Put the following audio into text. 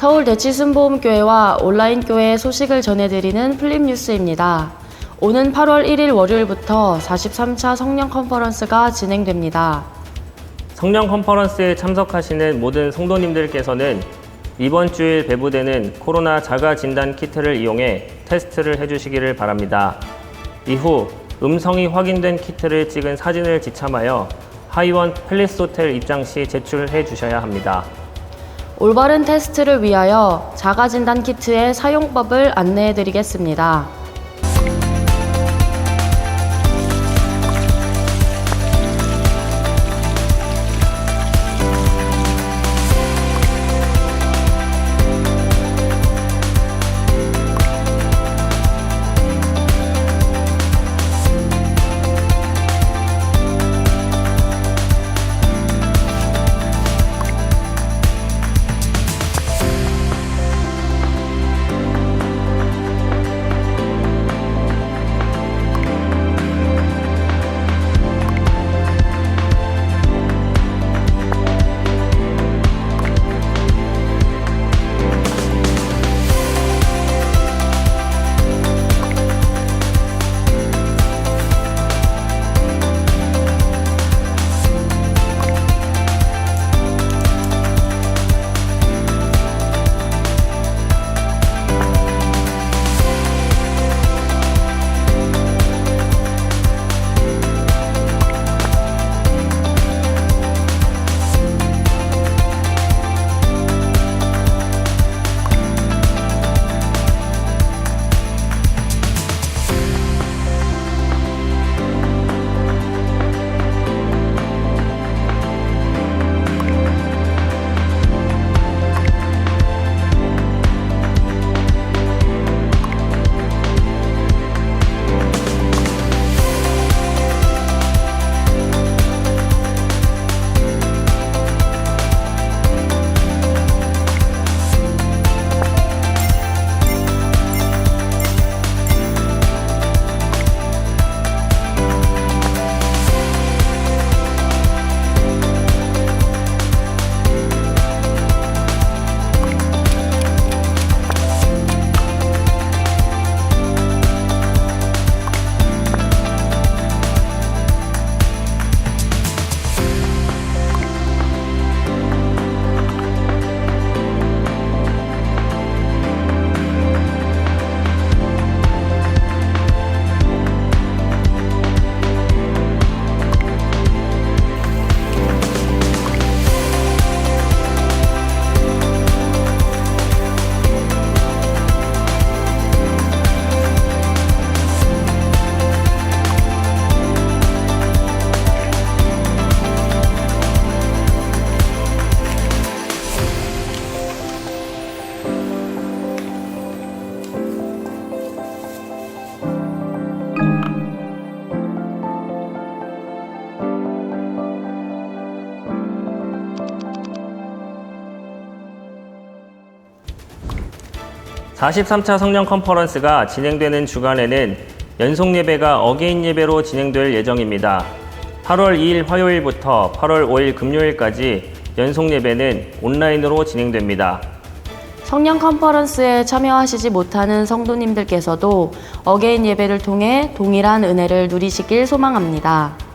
서울 대치순보험교회와 온라인 교회 소식을 전해드리는 플립뉴스입니다. 오는 8월 1일 월요일부터 43차 성령 컨퍼런스가 진행됩니다. 성령 컨퍼런스에 참석하시는 모든 성도님들께서는 이번 주일 배부되는 코로나 자가 진단 키트를 이용해 테스트를 해주시기를 바랍니다. 이후 음성이 확인된 키트를 찍은 사진을 지참하여 하이원 팰리스 호텔 입장 시 제출해 주셔야 합니다. 올바른 테스트를 위하여 자가진단 키트의 사용법을 안내해 드리겠습니다. (43차) 성령 컨퍼런스가 진행되는 주간에는 연속 예배가 어게인 예배로 진행될 예정입니다. 8월 2일 화요일부터 8월 5일 금요일까지 연속 예배는 온라인으로 진행됩니다. 성령 컨퍼런스에 참여하시지 못하는 성도님들께서도 어게인 예배를 통해 동일한 은혜를 누리시길 소망합니다.